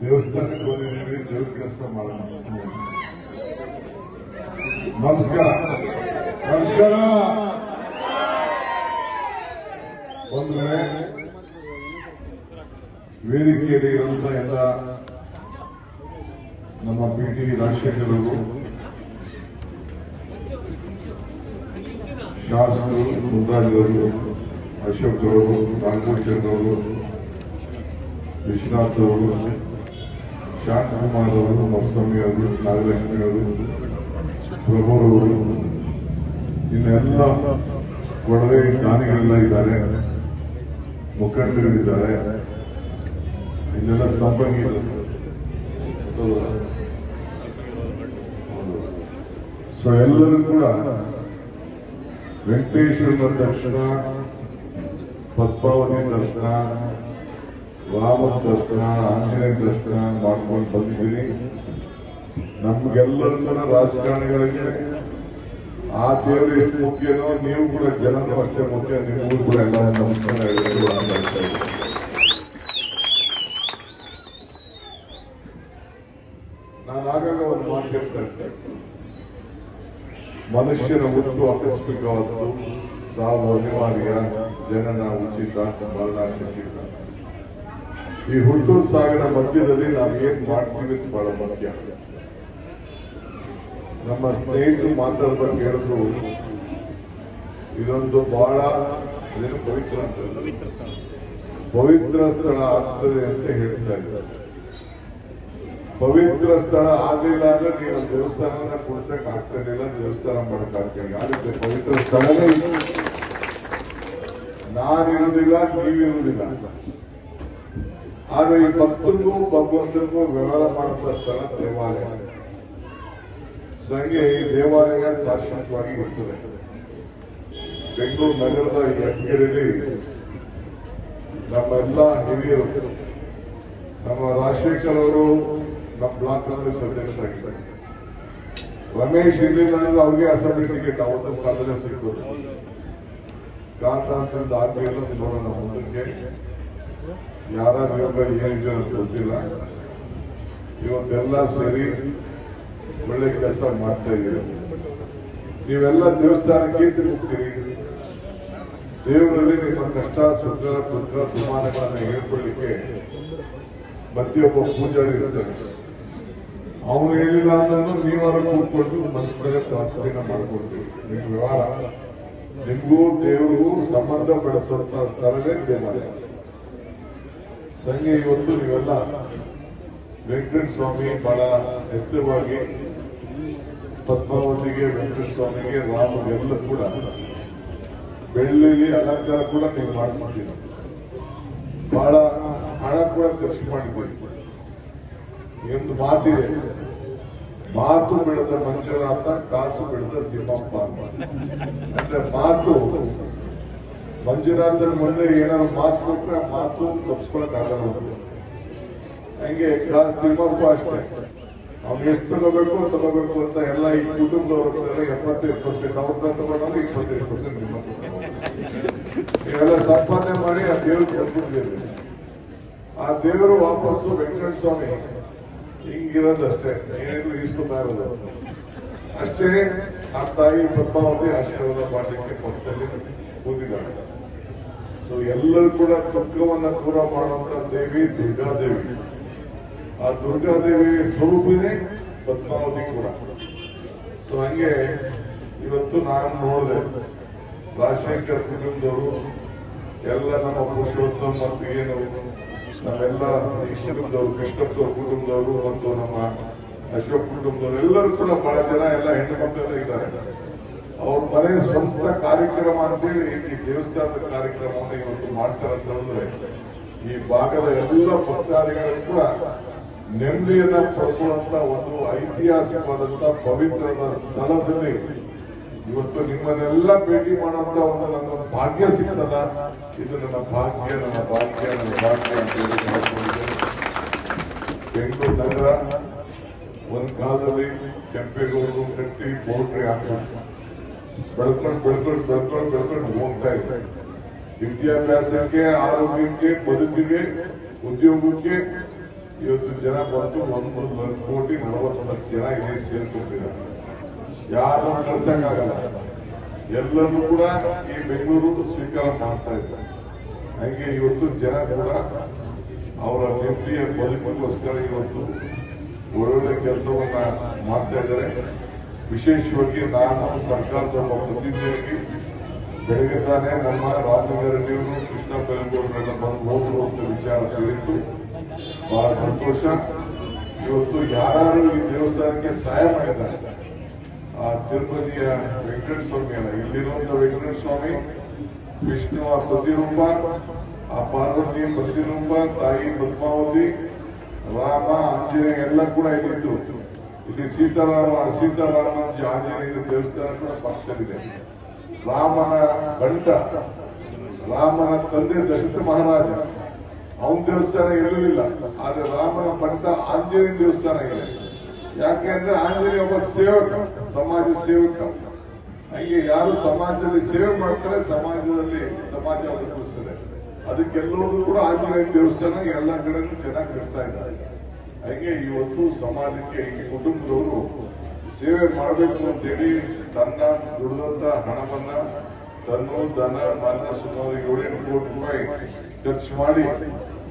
ದೇವಸ್ಥಾನಕ್ಕೆ ಬಂದಿದ್ದೀವಿ ದೇವ್ರ ಕೆಲಸ ಮಾಡೋಣ ನಮಸ್ಕಾರ ನಮಸ್ಕಾರ ಬಂದ್ರೆ ವೇದಿಕೆಯಲ್ಲಿ ಇರುವಂತ ಎಲ್ಲ ನಮ್ಮ ಪಿ ಟಿ ರಾಜಶೇಖರ್ ಅವರು ಶಾಸಕರು ಮುನ್ರಾಜ್ ಅವರು ಅಶೋಕ್ ಅವರು ನಾಗಭೂಷಣ್ ಅವರು ವಿಶ್ವನಾಥ್ ಅವರು ಶಾಂತಕುಮಾರ್ ಅವರು ಮಸ್ವಾಮಿ ಅವರು ಪ್ರಭುರವರು ಇನ್ನೆಲ್ಲ ಒಡವೆ ದಾನಿಗಳೆಲ್ಲ ಇದ್ದಾರೆ ಮುಖಂಡರುಗಳಿದ್ದಾರೆ ಇಲ್ಲೆಲ್ಲ ಸಂಪಂಗಿಗಳು ಸೊ ಎಲ್ಲರೂ ಕೂಡ ವೆಂಕಟೇಶ್ವರ ದರ್ಶನ ಪದ್ಮಾವತಿ ದರ್ಶನ ರಾಮ ದರ್ಶನ ಆಂಜನೇಯ ದರ್ಶನ ಮಾಡ್ಕೊಂಡು ಬಂದಿದ್ದೀನಿ. ನಮ್ಗೆಲ್ಲರೂ ಕೂಡ ರಾಜಕಾರಣಿಗಳಿಗೆ ಆ ದೇವರು ಎಷ್ಟು ಮುಖ್ಯನೋ ನೀವು ಕೂಡ ಜನರು ಅಷ್ಟೇ ಮುಖ್ಯ ನೀವು ಕೂಡ ಎಲ್ಲ ನಮಸ್ಕಾರ ಒಂದು ಮಾತು ಹೇಳ್ತಾ ಮನುಷ್ಯನ ಹುಟ್ಟು ಆಕಸ್ಮಿಕವಾದ್ದು, ಸಾವು ಅನಿವಾರ್ಯ, ಜನನ ಉಚಿತ ಮರಣ ಖಚಿತ ಈ ಹುಟ್ಟೂರು ಸಾಗರ ಮಧ್ಯದಲ್ಲಿ ನಾವು ಏನ್ ಮಾಡ್ತೀವಿ ಅಂತ ಬಹಳ ಮುಖ್ಯ. ನಮ್ಮ ಸ್ನೇಹಿತರು ಮಾತಾಡ್ಬೇಕು ಹೇಳಿದ್ರು ಇದೊಂದು ಬಹಳ ಪವಿತ್ರ ಪವಿತ್ರ ಸ್ಥಳ ಆಗ್ತದೆ ಅಂತ ಹೇಳ್ತಾ ಇದ್ದಾರೆ. ಪವಿತ್ರ ಸ್ಥಳ ಆಗಲಿಲ್ಲ ಅಂದ್ರೆ ನೀವು ದೇವಸ್ಥಾನನ ಕೊಡ್ಸಕ್ ಆಗ್ತಿರ್ಲಿಲ್ಲ ದೇವಸ್ಥಾನ ಮಾಡಕ್ ಆಗ್ತಿಲ್ಲ ಅದಕ್ಕೆ ಪವಿತ್ರ ಸ್ಥಳನೇ. ನಾನಿರುವುದಿಲ್ಲ, ನೀವಿರುವುದಿಲ್ಲ. ಆದ್ರೆ ಈ ಭಕ್ತರಿಗೂ ಭಗವಂತನಿಗೂ ವ್ಯವಹಾರ ಮಾಡುವಂತ ಸ್ಥಳ ದೇವಾಲಯ. ನನಗೆ ಈ ದೇವಾಲಯ ಶಾಶ್ವತವಾಗಿ ಇರ್ತದೆ ಬೆಂಗಳೂರು ನಗರದ ಈ ನಮ್ಮ ನಮ್ಮೆಲ್ಲ ಹಿರಿಯರು, ನಮ್ಮ ರಾಜಶೇಖರ್ ಅವರು ನಮ್ಮ ಬ್ಲಾಕ್ ಕಾಂಗ್ರೆಸ್ ಅಧ್ಯಕ್ಷರಾಗಿದ್ದಾರೆ. ರಮೇಶ್ ಇಲ್ಲಿಂದ ಅವ್ರಿಗೆ ಅಸೆಂಬ್ಲಿ ಟಿಕೆಟ್ ಅವತ್ತಿನ ಕಾಲದಲ್ಲೇ ಸಿಗ್ತದೆ ಕಾರಣಾಂತರದ ಆದ್ಮೇಲೆ ನೋಡೋಣ. ಮುಂದಕ್ಕೆ ಯಾರ ನಿರ್ಣಯ ಏನಿದೆ ಅಂತ ಗೊತ್ತಿಲ್ಲ. ಇವತ್ತೆಲ್ಲ ಸೇರಿ ಒಳ್ಳೆ ಕೆಲಸ ಮಾಡ್ತಾ ಇದ್ದೀರಿ ನೀವೆಲ್ಲ ದೇವಸ್ಥಾನಕ್ಕೆ ತಿರುಗ್ತೀರಿ ದೇವರಲ್ಲಿ ನಿಮ್ಮ ಕಷ್ಟ, ಸುಖ, ದುಃಖ ದುಮಾನಗಳನ್ನು ಹೇಳ್ಕೊಳ್ಳಿಕ್ಕೆ ಪ್ರತಿಯೊಬ್ಬ ಪೂಜಾರಿ ಇರ್ತಾರೆ. ಅವನು ಹೇಳಿಲ್ಲ ಅಂತಂದ್ರೆ ನೀವಾರ ಕೂತ್ಕೊಂಡು ಮನಸ್ಸಿನಲ್ಲಿ ಪ್ರಾರ್ಥನೆ ಮಾಡ್ಕೊಳ್ತೀವಿ ನಿಮ್ಮ ವ್ಯವಹಾರ. ನಿಮಗೂ ದೇವರಿಗೂ ಸಂಬಂಧ ಪಡಿಸುವಂತಹ ಸ್ಥಳವೇ ದೇವಾಲಯ. ಸಂಜೆ ಇವತ್ತು ನೀವೆಲ್ಲ ವೆಂಕಟ ಸ್ವಾಮಿ ಬಹಳ ಎತ್ತರವಾಗಿ ಪದ್ಮಾವತಿಗೆ ವೆಂಕಟ ಸ್ವಾಮಿಗೆ ರಾಮಗೆಲ್ಲ ಕೂಡ ಬೆಳ್ಳಿಲಿ ಅಲಂಕಾರ ಕೂಡ ನೀವು ಮಾಡಿಸ್ತೀರಿ ಬಹಳ ಹಣ ಕೂಡ ಖರ್ಚು ಮಾಡಿದ್ದೀರಿ. ಒಂದು ಮಾತಿದೆ? ಮಾತು ಬೆಳೆದ ಮಂಜುನಾಥ, ಕಾಸು ಬೆಳೆದ ತಿಮ್ಮಪ್ಪ ಅಂತ. ಅಂದ್ರೆ ಮಾತು ಮಂಜುನಾಥನ ಮೊನ್ನೆ ಏನಾದ್ರು ಮಾತು ಕೊಟ್ರೆ ಮಾತು ತಪ್ಪಿಸ್ಕೊಳಕ್ ಆಗಲ್ಲ. ಹಂಗೆ ತಿಮ್ಮಪ್ಪ ಅಷ್ಟೇ. ಅವ್ನು ಎಷ್ಟು ತಗೋಬೇಕು ತಗೋಬೇಕು ಅಂತ ಎಲ್ಲ ಈ ಕುಟುಂಬದವ್ರ ಎಪ್ಪತ್ತೈದು ಪರ್ಸೆಂಟ್ ಅವ್ರನ್ನ ತಗೊಂಡ್ರೆ ಇಪ್ಪತ್ತೈದು ಪರ್ಸೆಂಟ್ ಇವೆಲ್ಲ ಸಂಪಾದನೆ ಮಾಡಿ ಆ ದೇವ್ರಿಗೆ ಬಂದ್ಬಿಟ್ಟಿದ್ದೀವಿ ಆ ದೇವರು ವಾಪಸ್ಸು ವೆಂಕಟಸ್ವಾಮಿ. ಸ್ವಾಮಿ ಹಿಂಗಿರೋದಷ್ಟೇ ಏನಿದ್ರು ಇಷ್ಟು ಇರೋದು. ಅಷ್ಟೇ ಆ ತಾಯಿ ಪದ್ಮಾವತಿ ಆಶೀರ್ವಾದ ಮಾಡಲಿಕ್ಕೆ ಪಕ್ಕದಲ್ಲಿ ಕೂತಿದ್ದಾಳೆ ಸೊ ಎಲ್ಲರೂ ಕೂಡ ದುಃಖವನ್ನ ದೂರ ಮಾಡುವಂತ ದೇವಿ ದುರ್ಗಾದೇವಿ. ಆ ದುರ್ಗಾದೇವಿ ಸ್ವರೂಪಿನೇ ಪದ್ಮಾವತಿ ಕೂಡ. ಸೊ ಹಂಗೆ ಇವತ್ತು ನಾನು ನೋಡಿದೆ, ರಾಜಶೇಖರ್ ಕುಟುಂಬದವರು ಎಲ್ಲ ನಮ್ಮ ಪುರುಷೋತ್ತಮ ಮತ್ತು ಏನು ನಾವೆಲ್ಲ ಕುಟುಂಬದವರು, ಕೃಷ್ಣಪ್ಪ ಕುಟುಂಬದವರು ಮತ್ತು ನಮ್ಮ ಅಶೋಕ್ ಕುಟುಂಬದವರು ಎಲ್ಲರೂ ಕೂಡ ಬಹಳ ಜನ ಎಲ್ಲ ಹೆಣ್ಣು ಮಕ್ಕಳೆಲ್ಲ ಇದ್ದಾರೆ. ಅವ್ರ ಮನೆ ಸ್ವಂತ ಕಾರ್ಯಕ್ರಮ ಅಂತೇಳಿ ಈ ದೇವಸ್ಥಾನದ ಕಾರ್ಯಕ್ರಮವನ್ನು ಇವತ್ತು ಮಾಡ್ತಾರೆ ಹೇಳಿದ್ರೆ, ಈ ಭಾಗದ ಎಲ್ಲ ಭಕ್ತಾದಿಗಳು ಕೂಡ ನೆಮ್ಮದಿಯನ್ನ ಪಡ್ಕೊಳ್ಳುವಂತ ಒಂದು ಐತಿಹಾಸಿಕವಾದಂತ ಪವಿತ್ರದ ಸ್ಥಳದಲ್ಲಿ ಇವತ್ತು ನಿಮ್ಮನ್ನೆಲ್ಲ ಭೇಟಿ ಮಾಡುವಂತ ಒಂದು ನನ್ನ ಭಾಗ್ಯ ಸಿಗ್ತದ ಇದು ನನ್ನ ಭಾಗ್ಯ ನನ್ನ ಭಾಗ್ಯ ನನ್ನ ಭಾಗ್ಯ ಅಂತ ಹೇಳಿ. ಬೆಂಗಳೂರು ನಗರ ಒಂದ್ ಕಾಲದಲ್ಲಿ ಕೆಂಪೇಗೌಡರು ಕಟ್ಟಿ ಪೌಲ್ಟ್ರಿ ಹಾಕ್ತಾರೆ ಬೆಳ್ಕೊಂಡು ಬೆಳ್ಕೊಂಡು ಬೆಳ್ಕೊಂಡು ಬೆಳ್ಕೊಂಡು ಹೋಗ್ತಾ ಇದೆ ವಿದ್ಯಾಭ್ಯಾಸಕ್ಕೆ, ಆರೋಗ್ಯಕ್ಕೆ, ಬದುಕಿಗೆ, ಉದ್ಯೋಗಕ್ಕೆ ಇವತ್ತು ಜನ ಬಂತು ಒಂದು ಒಂದು ಕೋಟಿ ನಲವತ್ತು ಲಕ್ಷ ಜನ ಇಲ್ಲಿ ಸೇರ್ಕೊಂಡಿದ್ದಾರೆ ಯಾರು ಕಳ್ಸಕ್ಕಾಗಲ್ಲ. ಎಲ್ಲರೂ ಕೂಡ ಈ ಬೆಂಗಳೂರು ಸ್ವೀಕಾರ ಮಾಡ್ತಾ ಇದ್ದಾರೆ. ಹಾಗೆ ಇವತ್ತು ಜನ ಕೂಡ ಅವರ ನೆಮ್ಮದಿಯ ಬದುಕಿಗೋಸ್ಕರ ಇವತ್ತು ಒಳ್ಳೊಳ್ಳೆ ಕೆಲಸವನ್ನ ಮಾಡ್ತಾ ಇದ್ದಾರೆ. ವಿಶೇಷವಾಗಿ ನಾನು ಸರ್ಕಾರದ ತಮ್ಮ ಪ್ರತಿನಿಧಿಯಾಗಿ ಬೆಳಗ್ಗೆ ತಾನೇ ನಮ್ಮ ರಾಮನಗರ ರೆಡ್ಡಿಯವರು ಕೃಷ್ಣ ಬೆಳಗೂರನ್ನೆಲ್ಲ ಬಂದು ಹೋದ್ರು ವಿಚಾರ ತಿಳಿಯಿತು ಬಹಳ ಸಂತೋಷ. ಇವತ್ತು ಯಾರು ಈ ದೇವಸ್ಥಾನಕ್ಕೆ ಸಹಾಯ ಮಾಡಿದ್ದಾರೆ. ಆ ತಿರುಪತಿಯ ವೆಂಕಟಸ್ವಾಮಿ ಅಲ್ಲ, ಇಲ್ಲಿರುವಂತ ವೆಂಕಟಸ್ವಾಮಿ ಸ್ವಾಮಿ ವಿಷ್ಣುವ ಪ್ರತಿರೂಪ, ಆ ಪಾರ್ವತಿ ಪ್ರತಿರೂಪ, ತಾಯಿ ಪದ್ಮಾವತಿ, ರಾಮ, ಆಂಜನೇಯ ಎಲ್ಲ ಕೂಡ ಇಲ್ಲಿದ್ದು. ಇಲ್ಲಿ ಸೀತಾರಾಮ ಸೀತಾರಾಮ ಆಂಜನೇಯ ದೇವಸ್ಥಾನ ಕೂಡ ಪಕ್ಷದಲ್ಲಿದೆ ರಾಮನ ಗಂಟ, ರಾಮನ ತಂದೆ ದಶರಥ ಮಹಾರಾಜ. ಅವನ ದೇವಸ್ಥಾನ ಇರಲಿಲ್ಲ, ಆದ್ರೆ ರಾಮನ ಬಂಟ ಆಂಜನೇಯ ದೇವಸ್ಥಾನ ಇದೆ. ಯಾಕೆಂದ್ರೆ ಆಂಜನೇಯ ಒಬ್ಬ ಸೇವಕ, ಸಮಾಜ ಸೇವಕ. ಹಂಗೆ ಯಾರು ಸಮಾಜದಲ್ಲಿ ಸೇವೆ ಮಾಡ್ತಾರೆ, ಸಮಾಜದಲ್ಲಿ ಸಮಾಜ ಕೂರಿಸ್ತದೆ ಅದಕ್ಕೆಲ್ಲರೂ ಕೂಡ ಆಂಜನೇಯ ದೇವಸ್ಥಾನ ಎಲ್ಲ ಕಡೆ ಚೆನ್ನಾಗಿ ಇರ್ತಾ ಇದ್ದಾರೆ ಹಾಗೆ ಇವತ್ತು ಸಮಾಜಕ್ಕೆ ಈ ಕುಟುಂಬದವರು ಸೇವೆ ಮಾಡಬೇಕು ಅಂತೇಳಿ ತನ್ನ ದುಡಿದಂತ ಹಣವನ್ನ ತನ್ನ ದನ ಮನ ಸುಮಾರು ಏಳೆಂಟು ಕೋಟಿ ರೂಪಾಯಿ ಖರ್ಚು ಮಾಡಿ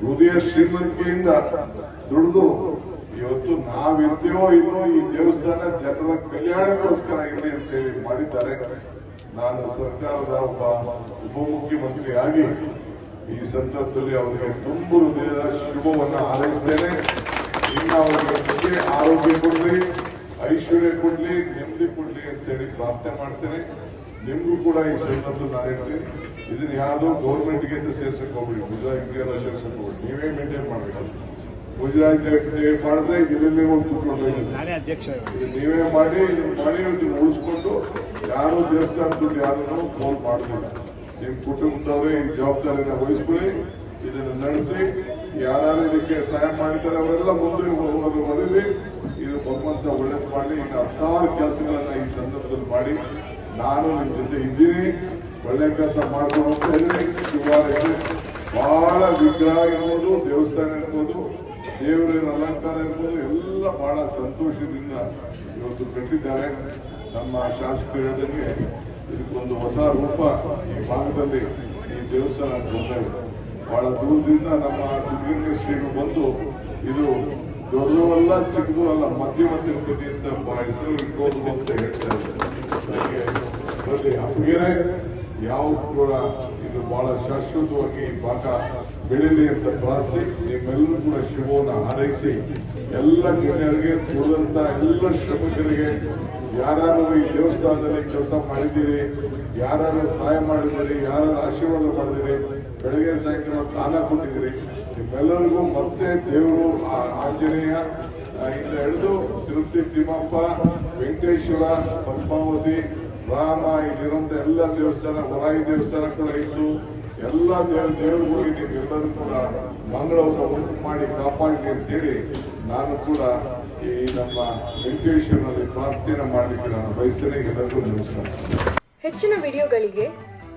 ಹೃದಯ ಶ್ರೀಮಂತಿಕೆಯಿಂದ ದುಡಿದು ಇವತ್ತು ನಾವಿರ್ತೀವೋ ಇಲ್ಲೋ ಈ ದೇವಸ್ಥಾನ ಜನರ ಕಲ್ಯಾಣಕ್ಕೋಸ್ಕರ ಇರಲಿ ಅಂತೇಳಿ ಮಾಡಿದ್ದಾರೆ. ನಾನು ಸರ್ಕಾರದ ಒಬ್ಬ ಉಪಮುಖ್ಯಮಂತ್ರಿಯಾಗಿ ಈ ಸಂದರ್ಭದಲ್ಲಿ ಅವರಿಗೆ ತುಂಬ ಹೃದಯದ ಶುಭವನ್ನು ಹಾರೈಸ್ತೇನೆ. ಆರೋಗ್ಯ ಕೊಡ್ಲಿ ಐಶ್ವರ್ಯ ಕೊಡ್ಲಿ ನೆಮ್ಮದಿ ಕೊಡ್ಲಿ ಅಂತೇಳಿ ಪ್ರಾರ್ಥನೆ ಮಾಡ್ತೇನೆ ನಿಮ್ಗೂ ಕೂಡ ಈ ಸಂದರ್ಭದಲ್ಲಿ ನಾನು ಹೇಳ್ತೀನಿ ಇದನ್ನ ಯಾವುದೋ ಗೌರ್ಮೆಂಟ್ಗೆ ಅಂತ ಸೇರ್ಸಕ್ ಹೋಗ್ಬಿಡಿ ಮುಜರಾಯಿಗೆ ಎಲ್ಲ ಸೇರ್ಸಕ್ ಹೋಗ್ಬಿಡಿ ನೀವೇ ಮೇಂಟೈನ್ ಮಾಡಬೇಕು ಮುಜರಾಯಿ ಮಾಡಿದ್ರೆ ಇದರಲ್ಲಿ ಒಂದು ನೀವೇ ಮಾಡಿ ಮಾಡಿ ಉಳಿಸ್ಕೊಂಡು ಯಾರು ದೇವಸ್ಥಾನ ದುಡ್ಡು ಯಾರನ್ನು ಫೋನ್ ಮಾಡಬೇಡ ನಿಮ್ ಕುಟುಂಬದವರೇ ಈ ಜವಾಬ್ದಾರಿನ ವಹಿಸ್ಕೊಳ್ಳಿ ಇದನ್ನ ನಡೆಸಿ ಯಾರು ಇದಕ್ಕೆ ಸಹಾಯ ಮಾಡಿದ್ದಾರೆ ಅವರೆಲ್ಲ ಮುಂದೆ ಹೋಗೋದು ಬರಲಿ ಇದು ಭಗವಂತ ಒಳ್ಳೇದು ಮಾಡಲಿ ಇನ್ನು ಹತ್ತಾರು ಕೆಲಸಗಳನ್ನ ಈ ಸಂದರ್ಭದಲ್ಲಿ ಮಾಡಿ. ನಾನು ನಿಮ್ಮ ಜೊತೆ ಇದ್ದೀನಿ. ಒಳ್ಳೆ ಕೆಲಸ ಮಾಡ್ಕೊಂಡು ಬಹಳ ವಿಗ್ರಹ ಇರ್ಬೋದು, ದೇವಸ್ಥಾನ ಇರ್ಬೋದು, ದೇವರ ಅಲಂಕಾರ ಇರ್ಬೋದು, ಎಲ್ಲ ಬಹಳ ಸಂತೋಷದಿಂದ ಇವತ್ತು ಕಟ್ಟಿದ್ದಾರೆ. ನಮ್ಮ ಶಾಸಕರು ಹೇಳಿದಂಗೆ ಇದಕ್ಕೊಂದು ಹೊಸ ರೂಪ ಈ ಭಾಗದಲ್ಲಿ ಈ ದೇವಸ್ಥಾನ ಬಂದಿದೆ. ಬಹಳ ದೂರದಿಂದ ನಮ್ಮ ಸಿದ್ಧಗಂಗಾ ಶ್ರೀಗಳು ಬಂದು ಇದು ದೊಡ್ಡದು ಅಲ್ಲ ಚಿಕ್ಕದು ಅಲ್ಲ, ಮಧ್ಯಮ ತಿರುಪತಿ ಅಂತ ಹೆಸರು ಇಟ್ಕೋದು ಅಂತ ಹೇಳ್ತಾರೆ. ಯಾವ ಕೂಡ ಇದು ಬಹಳ ಶಾಶ್ವತವಾಗಿ ಈ ಪಾಠ ಬೆಳೀಲಿ ಅಂತ ಬಳಸಿ ನಿಮ್ಮೆಲ್ಲರೂ ಕೂಡ ಶಿವವನ್ನು ಹಾರೈಸಿ, ಎಲ್ಲ ಗಣ್ಯರಿಗೆ ಕೂಡಂತ ಎಲ್ಲ ಶ್ರಮಿಕರಿಗೆ ಯಾರು ಈ ದೇವಸ್ಥಾನದಲ್ಲಿ ಕೆಲಸ ಮಾಡಿದ್ದೀರಿ ಯಾರು ಸಹಾಯ ಮಾಡಿದ್ದೀರಿ ಯಾರು ಆಶೀರ್ವಾದ ಮಾಡಿದಿರಿ ಬೆಳಗ್ಗೆ ಸಾಯಂಕಾಲ ದಾನ ಕೊಟ್ಟಿದ್ದೀರಿ. ನಿಮ್ಮೆಲ್ಲರಿಗೂ ಮತ್ತೆ ದೇವರು ಆಂಜನೇಯ ಇಂದ ಹಿಡಿದು ತಿರುಪತಿ, ತಿಮ್ಮಪ್ಪ, ವೆಂಕಟೇಶ್ವರ, ಪದ್ಮಾವತಿ, ರಾಮ, ಇಲ್ಲಿರುವಂತ ಎಲ್ಲ ದೇವಸ್ಥಾನ ಹೊರಾಯಿ ದೇವಸ್ಥಾನ ಕೂಡ ಇತ್ತು. ಎಲ್ಲ ದೇವ ದೇವರುಗಳಿಗೆ ನೀವೆಲ್ಲರೂ ಕೂಡ ಮಂಗಳವನ್ನು ಉಂಟು ಮಾಡಿ ಕಾಪಾಡಲಿ ಅಂತೇಳಿ ನಾನು ಕೂಡ ಈ ನಮ್ಮ ವೆಂಕಟೇಶ್ವರನಲ್ಲಿ ಪ್ರಾರ್ಥನೆ ಮಾಡಲಿಕ್ಕೆ ನಾನು ಬಯಸ್ತೇನೆ. ಎಲ್ಲರಿಗೂ ನಮಸ್ಕಾರ. ಹೆಚ್ಚಿನ ವಿಡಿಯೋಗಳಿಗೆ